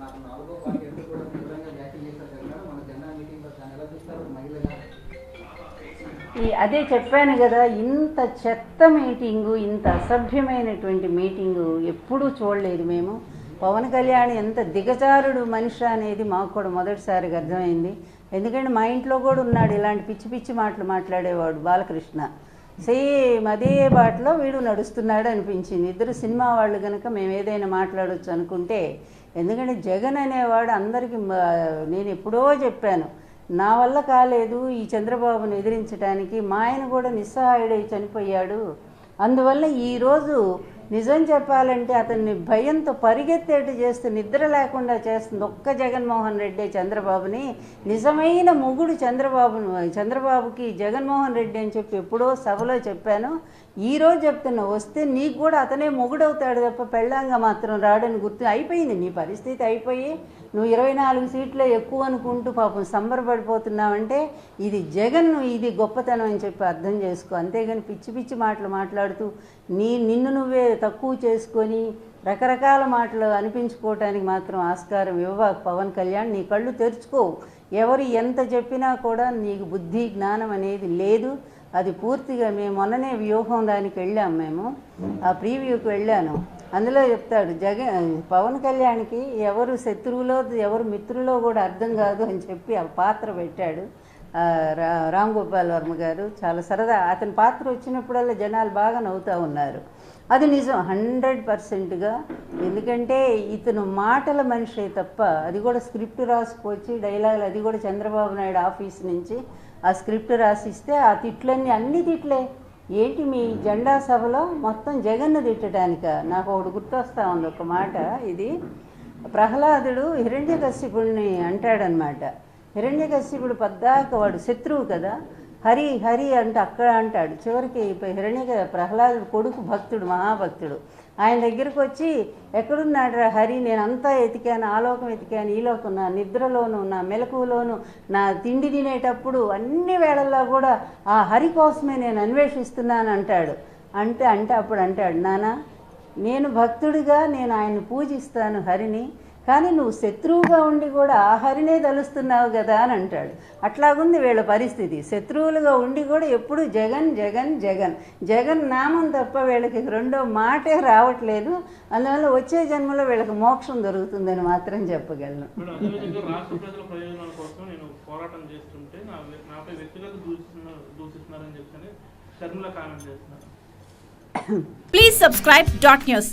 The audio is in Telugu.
నాకు నాలుగో పార్టీ ఎందుకు కూడా చేశారు మన జెండా మీటింగ్లో దాన్ని ఎలా చూస్తారు? మహిళగా. అదే చెప్పాను కదా ఇంత చెత్త మీటింగు ఇంత అసభ్యమైనటువంటి మీటింగు ఎప్పుడూ చూడలేదు మేము. పవన్ కళ్యాణ్ ఎంత దిగజారుడు మనిషి అనేది మాకు కూడా మొదటిసారిగా అర్థమైంది. ఎందుకంటే మా ఇంట్లో కూడా ఉన్నాడు ఇలాంటి పిచ్చి పిచ్చి మాటలు మాట్లాడేవాడు బాలకృష్ణ. సేమ్ అదే బాటలో వీడు నడుస్తున్నాడు అనిపించింది. ఇద్దరు సినిమా వాళ్ళు కనుక మేము ఏదైనా మాట్లాడొచ్చు అనుకుంటే ఎందుకంటే జగన్ అనేవాడు అందరికీ నేను ఎప్పుడో చెప్పాను నా వల్ల కాలేదు ఈ చంద్రబాబును ఎదిరించడానికి మా ఆయన కూడా నిస్సహాయుడై చనిపోయాడు. అందువల్ల ఈరోజు నిజం చెప్పాలంటే అతన్ని భయంతో పరిగెత్తేట్టు చేస్తూ నిద్ర లేకుండా చేస్తుంది ఒక్క జగన్మోహన్ రెడ్డి చంద్రబాబుని. నిజమైన మొగుడు చంద్రబాబును చంద్రబాబుకి జగన్మోహన్ రెడ్డి అని చెప్పి ఎప్పుడో సభలో చెప్పాను. ఈరోజు చెప్తున్నా వస్తే నీకు కూడా అతనే మొగుడవుతాడు తప్ప పెళ్ళాంగా మాత్రం రాడని గుర్తు అయిపోయింది. నీ పరిస్థితి అయిపోయి నువ్వు ఇరవై నాలుగు సీట్లే ఎక్కువ అనుకుంటూ పాపం సంబరపడిపోతున్నావంటే ఇది జగన్ ఇది గొప్పతనం అని చెప్పి అర్థం చేసుకో. అంతేగాని పిచ్చి పిచ్చి మాటలు మాట్లాడుతూ నీ నిన్ను నువ్వే తక్కువ చేసుకొని రకరకాల మాటలు అనిపించుకోవటానికి మాత్రం ఆస్కారం ఇవ్వబాకు పవన్ కళ్యాణ్ నీ కళ్ళు తెరుచుకో ఎవరు ఎంత చెప్పినా కూడా నీకు బుద్ధి జ్ఞానం అనేది లేదు. అది పూర్తిగా మేము మొన్ననే వ్యూహం దానికి వెళ్ళాం మేము. ఆ ప్రీవ్యూకి వెళ్ళాను. అందులో చెప్తాడు జగన్ పవన్ కళ్యాణ్కి ఎవరు శత్రువులో ఎవరు మిత్రులో కూడా అర్థం కాదు అని చెప్పి ఆ పాత్ర పెట్టాడు. రా రామ్ గోపాల్ వర్మ గారు చాలా సరదా. అతని పాత్ర వచ్చినప్పుడల్లా జనాలు బాగా నవ్వుతూ ఉన్నారు. అది నిజం హండ్రెడ్ పర్సెంట్గా. ఎందుకంటే ఇతను మాటల మనిషే తప్ప అది కూడా స్క్రిప్ట్ రాసుకొచ్చి డైలాగులు అది కూడా చంద్రబాబు నాయుడు ఆఫీస్ నుంచి ఆ స్క్రిప్ట్ రాసిస్తే ఆ తిట్లన్నీ అన్ని తిట్లే. ఏంటి మీ జెండా సభలో మొత్తం జగన్ను తిట్టడానిక నాకు ఒకటి గుర్తొస్తా ఉంది ఒక మాట ఇది. ప్రహ్లాదుడు హిరణ్యకశ్యపుడిని అంటాడనమాట. హిరణ్యకశ్యపుడు పద్దాక వాడు శత్రువు కదా హరి హరి అంటే అక్కడ అంటాడు. చివరికి హిరణ్య ప్రహ్లాదుడు కొడుకు భక్తుడు మహాభక్తుడు. ఆయన దగ్గరికి వచ్చి ఎక్కడున్నాడు రా హరి? నేను అంతా ఎతికాను ఆ లోకం ఎతికాను ఈ లోకం నా నిద్రలోను నా మెలకువలోను నా తిండి తినేటప్పుడు అన్ని వేళల్లో కూడా ఆ హరి కోసమే నేను అన్వేషిస్తున్నాను అంటాడు. అంటే అంటే అప్పుడు అంటాడు నానా నేను భక్తుడిగా నేను ఆయన్ని పూజిస్తాను హరిని. కానీ నువ్వు శత్రువుగా ఉండి కూడా ఆ హరినే తలుస్తున్నావు కదా అని అంటాడు. అట్లాగుంది వీళ్ళ పరిస్థితి. శత్రువులుగా ఉండి కూడా ఎప్పుడు జగన్ జగన్ జగన్. జగన్ నామం తప్ప వీళ్ళకి రెండో మాటే రావట్లేదు. అందువల్ల వచ్చే జన్మలో వీళ్ళకి మోక్షం దొరుకుతుందని మాత్రం చెప్పగలను. ఇప్పుడు అదేవిధంగా రాష్ట్ర ప్రజల ప్రయోజనాల కోసం నేను పోరాటం చేస్తుంటే నా నాపై వ్యక్తిగత దూషిస్తున్నారు దూషిస్తున్నారని చెప్పని షర్మిల కామెంట్ చేస్తున్నారు. Please subscribe dot news.